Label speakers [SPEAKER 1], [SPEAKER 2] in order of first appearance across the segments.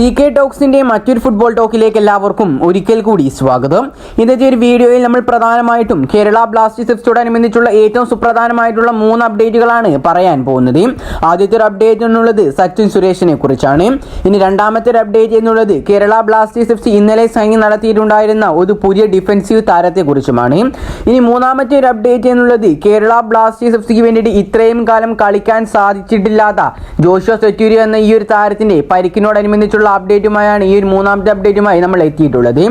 [SPEAKER 1] C K ടോക്സിന്റെ മറ്റൊരു football ടോക്കിലേക്ക് എല്ലാവർക്കും ഒരിക്കൽ കൂടി സ്വാഗതം. ഇന്നത്തെ ഒരു വീഡിയോയിൽ നമ്മൾ പ്രധാനമായിട്ടും കേരള ബ്ലാസ്റ്റേഴ്സ് എഫ്സിയോടനുബന്ധിച്ചുള്ള ഏറ്റവും സുപ്രധാനമായിട്ടുള്ള മൂന്ന് അപ്ഡേറ്റുകളാണ് പറയാൻ പോകുന്നത്. ആദ്യത്തെ ഒരു അപ്ഡേറ്റ് എന്നുള്ളത് സച്ചിൻ സുരേഷിനെ കുറിച്ചാണ്. ഇനി രണ്ടാമത്തെ ഒരു അപ്ഡേറ്റ് എന്നുള്ളത് കേരള ബ്ലാസ്റ്റേഴ്സ് എഫ് സി ഇന്നലെ സൈന്യം നടത്തിയിട്ടുണ്ടായിരുന്ന ഒരു പുതിയ ഡിഫൻസീവ് താരത്തെക്കുറിച്ചുമാണ് ഇനി മൂന്നാമത്തെ ഒരു അപ്ഡേറ്റ് എന്നുള്ളത് കേരള ബ്ലാസ്റ്റേഴ്സ് എഫ് സിക്ക് വേണ്ടിയിട്ട് ഇത്രയും കാലം കളിക്കാൻ സാധിച്ചിട്ടില്ലാത്ത ജോഷോ സെറ്റൂരി എന്ന ഈ ഒരു താരത്തിന്റെ പരിക്കിനോടനുബന്ധിച്ചുള്ള അപ്ഡേറ്റുമായാണ് ഈ ഒരു മൂന്നാമത്തെ അപ്ഡേറ്റുമായി നമ്മൾ എത്തിയിട്ടുള്ളത്.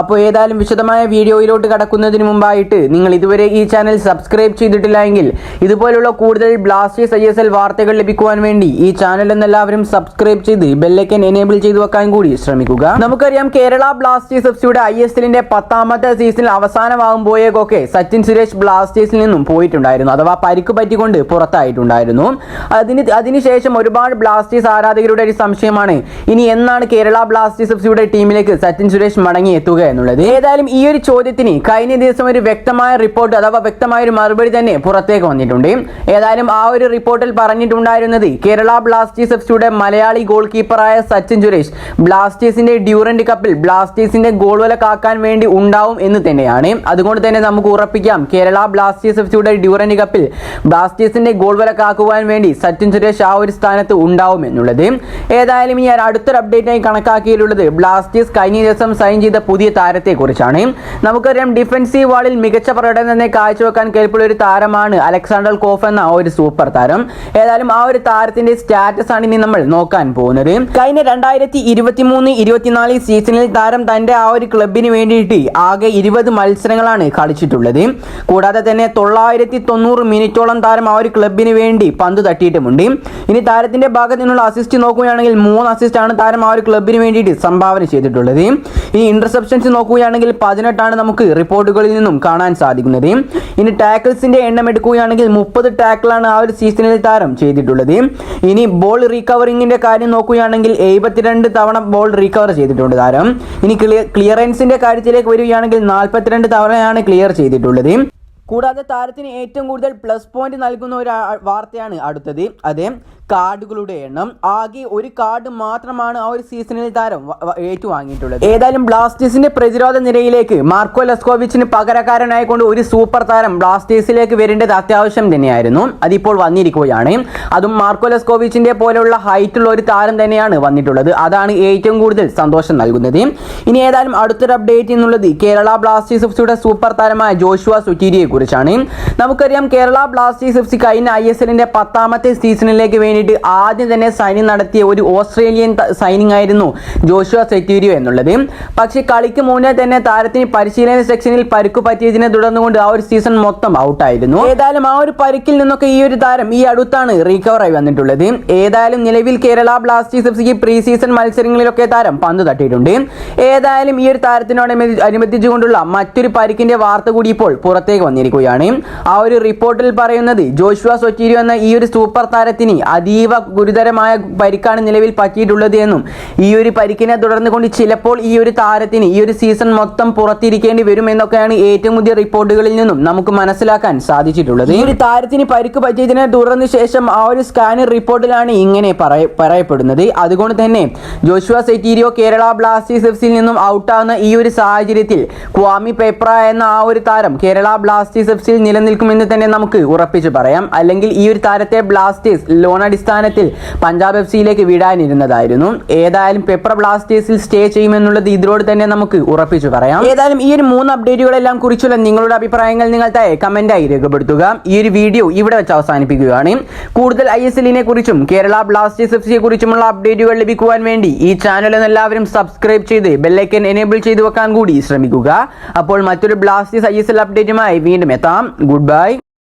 [SPEAKER 1] അപ്പോൾ ഏതായാലും വിശദമായ വീഡിയോയിലോട്ട് കടക്കുന്നതിന് മുമ്പായിട്ട് നിങ്ങൾ ഇതുവരെ ഈ ചാനൽ സബ്സ്ക്രൈബ് ചെയ്തിട്ടില്ല എങ്കിൽ ഇതുപോലുള്ള കൂടുതൽ ബ്ലാസ്റ്റേഴ്സ് ഐ എസ് എൽ വാർത്തകൾ ലഭിക്കുവാൻ വേണ്ടി ഈ ചാനൽ എന്നെല്ലാവരും സബ്സ്ക്രൈബ് ചെയ്ത് ബെല്ലൈക്കൻ എനേബിൾ ചെയ്തു വെക്കാൻ കൂടി ശ്രമിക്കുക. നമുക്കറിയാം കേരള ബ്ലാസ്റ്റേഴ്സ് എഫ് സിയുടെ ഐ എസ് എല്ലിന്റെ പത്താമത്തെ സീസണിൽ അവസാനമാകുമ്പോഴേക്കൊക്കെ സച്ചിൻ സുരേഷ് ബ്ലാസ്റ്റേഴ്സിൽ നിന്നും പോയിട്ടുണ്ടായിരുന്നു. അഥവാ പരിക്ക് പറ്റിക്കൊണ്ട് പുറത്തായിട്ടുണ്ടായിരുന്നു. അതിന് അതിനുശേഷം ഒരുപാട് ബ്ലാസ്റ്റേഴ്സ് ആരാധകരുടെ ഒരു സംശയമാണ്. ഇനി എന്നാണ് കേരള ബ്ലാസ്റ്റേഴ്സ് എഫ് സിയുടെ ടീമിലേക്ക് സച്ചിൻ സുരേഷ് മടങ്ങി എത്തുക എന്നുള്ളത്. ഏതായാലും ഈ ഒരു ചോദ്യത്തിന് കഴിഞ്ഞ ദിവസം ഒരു വ്യക്തമായ റിപ്പോർട്ട് അഥവാ വ്യക്തമായ ഒരു മറുപടി തന്നെ പുറത്തേക്ക് വന്നിട്ടുണ്ട്. ഏതായാലും ആ ഒരു റിപ്പോർട്ടിൽ പറഞ്ഞിട്ടുണ്ടായിരുന്നത് കേരള ബ്ലാസ്റ്റേഴ്സ് എഫ് സിയുടെ മലയാളി ഗോൾ കീപ്പറായ സച്ചിൻ സുരേഷ് ബ്ലാസ്റ്റേഴ്സിന്റെ ഡ്യൂറന്റ് കപ്പിൽ ബ്ലാസ്റ്റേഴ്സിന്റെ ഗോൾ വല കാക്കാൻ വേണ്ടി ഉണ്ടാവും എന്ന് തന്നെയാണ്. അതുകൊണ്ട് തന്നെ നമുക്ക് ഉറപ്പിക്കാം കേരള ബ്ലാസ്റ്റേഴ്സ് എഫ് സിയുടെ ഡ്യൂറന്റ് കപ്പിൽ ബ്ലാസ്റ്റേഴ്സിന്റെ ഗോൾ വല കാക്കുവാൻ വേണ്ടി സച്ചിൻ സുരേഷ് ആ ഒരു സ്ഥാനത്ത് ഉണ്ടാവും എന്നുള്ളത്. ഏതായാലും ഇനി അടുത്തൊരു അപ്ഡേറ്റ് ആയി കണക്കാക്കിയിട്ടുള്ളത് ബ്ലാസ്റ്റേഴ്സ് കഴിഞ്ഞ ദിവസം സൈൻ ചെയ്ത പുതിയ താരത്തെ കുറിച്ചാണ് നമുക്കറിയാം ഡിഫൻസീവ് വാളിൽ മികച്ച പ്രകടനം തന്നെ കാഴ്ചവെക്കാൻ കേൾപ്പുള്ള ഒരു താരമാണ് അലക്സാണ്ടർ കോഫ് എന്ന ഒരു സൂപ്പർ താരം. ഏതായാലും ആ ഒരു താരത്തിന്റെ സ്റ്റാറ്റസ് ആണ് ഇനി നമ്മൾ നോക്കാൻ പോകുന്നത്. കഴിഞ്ഞ രണ്ടായിരത്തി ഇരുപത്തി മൂന്ന് ഇരുപത്തിനാല് സീസണിൽ താരം തന്റെ ആ ഒരു ക്ലബിന് വേണ്ടിയിട്ട് ആകെ ഇരുപത് മത്സരങ്ങളാണ് കളിച്ചിട്ടുള്ളത്. കൂടാതെ തന്നെ തൊള്ളായിരത്തി തൊണ്ണൂറ് മിനിറ്റോളം താരം ആ ഒരു ക്ലബിന് വേണ്ടി പന്ത് തട്ടിയിട്ടുമുണ്ട്. ഇനി താരത്തിന്റെ ഭാഗത്ത് നിന്നുള്ള അസിസ്റ്റ് നോക്കുകയാണെങ്കിൽ മൂന്ന് അസിസ്റ്റ് ആണ് താരം ആ ഒരു ക്ലബിന് വേണ്ടിയിട്ട് സംഭാവന ചെയ്തിട്ടുള്ളത്. ഈ ഇന്റർസെപ്ഷൻസ് നോക്കുകയാണെങ്കിൽ പതിനെട്ടാണ് നമുക്ക് റിപ്പോർട്ടുകളിൽ നിന്നും കാണാൻ സാധിക്കുന്നത്. ഇനി ടാക്കിൾസിന്റെ എണ്ണം എടുക്കുകയാണെങ്കിൽ മുപ്പത് ടാക്കിളാണ് ആ ഒരു സീസണിൽ താരം ചെയ്തിട്ടുള്ളത്. ഇനി ബോൾ റീകവറിങ്ങിന്റെ കാര്യം നോക്കുകയാണെങ്കിൽ എഴുപത്തിരണ്ട് തവണ ബോൾ റീകവർ ചെയ്തിട്ടുണ്ട് താരം. ഇനി ക്ലിയറൻസിന്റെ കാര്യത്തിലേക്ക് വരികയാണെങ്കിൽ നാൽപ്പത്തിരണ്ട് തവണയാണ് ക്ലിയർ ചെയ്തിട്ടുള്ളത്. കൂടാതെ താരത്തിന് ഏറ്റവും കൂടുതൽ പ്ലസ് പോയിന്റ് നൽകുന്ന ഒരു വാർത്തയാണ് അടുത്തത്. അതെ കാർഡുകളുടെ എണ്ണം. ആകെ ഒരു കാർഡ് മാത്രമാണ് ആ ഒരു സീസണിൽ താരം ഏറ്റുവാങ്ങിയിട്ടുള്ളത്. ഏതായാലും ബ്ലാസ്റ്റേഴ്സിന്റെ പ്രതിരോധ നിരയിലേക്ക് മാർക്കോ ലസ്കോവിച്ചിന് പകരക്കാരനായിക്കൊണ്ട് ഒരു സൂപ്പർ താരം ബ്ലാസ്റ്റേഴ്സിലേക്ക് വരേണ്ടത് അത്യാവശ്യം തന്നെയായിരുന്നു. അതിപ്പോൾ വന്നിരിക്കുകയാണ്. അതും മാർക്കോ ലെസ്കോവിച്ചിന്റെ പോലെയുള്ള ഹൈറ്റുള്ള ഒരു താരം തന്നെയാണ് വന്നിട്ടുള്ളത്. അതാണ് ഏറ്റവും കൂടുതൽ സന്തോഷം നൽകുന്നത്. ഇനി ഏതായാലും അടുത്തൊരു അപ്ഡേറ്റ് എന്നുള്ളത് കേരള ബ്ലാസ്റ്റേഴ്സ് എഫ് സൂപ്പർ താരമായ ജോഷുവ സുറ്റീരിയെ കുറിച്ചാണ് നമുക്കറിയാം കേരള ബ്ലാസ്റ്റേഴ്സ് എഫ് സി കഴിഞ്ഞ ഐ എസ് എല്ലിന്റെ പത്താമത്തെ സീസണിലേക്ക് വേണ്ടിയിട്ട് ആദ്യം തന്നെ സൈനിങ് നടത്തിയ ഒരു ഓസ്ട്രേലിയൻ സൈനിങ് ആയിരുന്നു ജോഷുവ സെറ്റീരിയോ എന്നുള്ളത്. പക്ഷേ കളിക്ക് മുന്നേ തന്നെ താരത്തിന് പരിശീലന സെക്ഷനിൽ പരുക്ക് പറ്റിയതിനെ തുടർന്നുകൊണ്ട് ആ ഒരു സീസൺ മൊത്തം ഔട്ടായിരുന്നു. ഏതായാലും ആ ഒരു പരുക്കിൽ നിന്നൊക്കെ ഈ ഒരു താരം ഈ അടുത്താണ് റീകവർ ആയി വന്നിട്ടുള്ളത്. ഏതായാലും നിലവിൽ കേരള ബ്ലാസ്റ്റേഴ്സ് എഫ് സിക്ക് പ്രീ സീസൺ മത്സരങ്ങളിലൊക്കെ താരം പന്ത് തട്ടിയിട്ടുണ്ട്. ഏതായാലും ഈ ഒരു താരത്തിനോട് അനുബന്ധിച്ചുകൊണ്ടുള്ള മറ്റൊരു പരിക്കിന്റെ വാർത്ത കൂടി ഇപ്പോൾ പുറത്തേക്ക് വന്നിരിക്കുകയാണ്. ആ ഒരു റിപ്പോർട്ടിൽ പറയുന്നത് ജോഷുവ സൊറ്റീരിയോ എന്ന ഈ ഒരു സൂപ്പർ താരത്തിന് അതീവ ഗുരുതരമായ പരിക്കാണ് നിലവിൽ പറ്റിയിട്ടുള്ളത് എന്നും ഈ ഒരു പരിക്കിനെ തുടർന്ന് കൊണ്ട് ചിലപ്പോൾ ഈ ഒരു താരത്തിന് ഈ ഒരു സീസൺ മൊത്തം പുറത്തിരിക്കേണ്ടി വരും എന്നൊക്കെയാണ് ഏറ്റവും പുതിയ റിപ്പോർട്ടുകളിൽ നിന്നും നമുക്ക് മനസ്സിലാക്കാൻ സാധിച്ചിട്ടുള്ളത്. ഈ ഒരു താരത്തിന് പരിക്ക് പറ്റിയതിനെ തുടർന്ന് ശേഷം ആ ഒരു സ്കാനർ റിപ്പോർട്ടിലാണ് ഇങ്ങനെ പറയ- പറയപ്പെടുന്നത്. അതുകൊണ്ട് തന്നെ ജോഷുവ സെറ്റീരിയോ കേരള ബ്ലാസ്റ്റേഴ്സ് എഫ്സിയിൽ നിന്നും ഔട്ടാവുന്ന ഈ ഒരു സാഹചര്യത്തിൽ ക്വാമി പെപ്ര എന്ന ആ ഒരു താരം കേരള ബ്ലാസ്റ്റേഴ്സ് എഫ്സിയിൽ നിലനിൽക്കുമെന്ന് തന്നെ നമുക്ക് ഉറപ്പിച്ചു പറയാം. അല്ലെങ്കിൽ ഈ ഒരു താരത്തെ ബ്ലാസ്റ്റേഴ്സ് ലോൺ അടിസ്ഥാനത്തിൽ പഞ്ചാബ് എഫ് സിയിലേക്ക് വിടാനിരുന്നതായിരുന്നു ഏതായാലും പെപ്പർ ബ്ലാസ്റ്റേഴ്സിൽ സ്റ്റേ ചെയ്യുമെന്നുള്ളത് ഇതിലൂടെ തന്നെ നമുക്ക് ഉറപ്പിച്ചു പറയാം. ഏതായാലും ഈ ഒരു മൂന്ന് അപ്ഡേറ്റുകളെല്ലാം കുറിച്ചുള്ള നിങ്ങളുടെ അഭിപ്രായങ്ങൾ നിങ്ങൾ താഴെ കമന്റായി രേഖപ്പെടുത്തുക. ഈ ഒരു വീഡിയോ ഇവിടെ വെച്ച് അവസാനിപ്പിക്കുകയാണ്. കൂടുതൽ ഐ എസ് എല്ലിനെ കുറിച്ചും കേരള ബ്ലാസ്റ്റേഴ്സ് എഫ് സിയെ കുറിച്ചുമുള്ള അപ്ഡേറ്റുകൾ ലഭിക്കുവാൻ വേണ്ടി ഈ ചാനൽ എല്ലാവരും സബ്സ്ക്രൈബ് ചെയ്ത് ബെല്ലൈക്കൻ എനേബിൾ ചെയ്തു വെക്കാൻ കൂടി ശ്രമിക്കുക. അപ്പോൾ മറ്റൊരു ബ്ലാസ്റ്റേഴ്സ് ഐ എസ് എൽ അപ്ഡേറ്റുമായി വീണ്ടും എത്താം. Good bye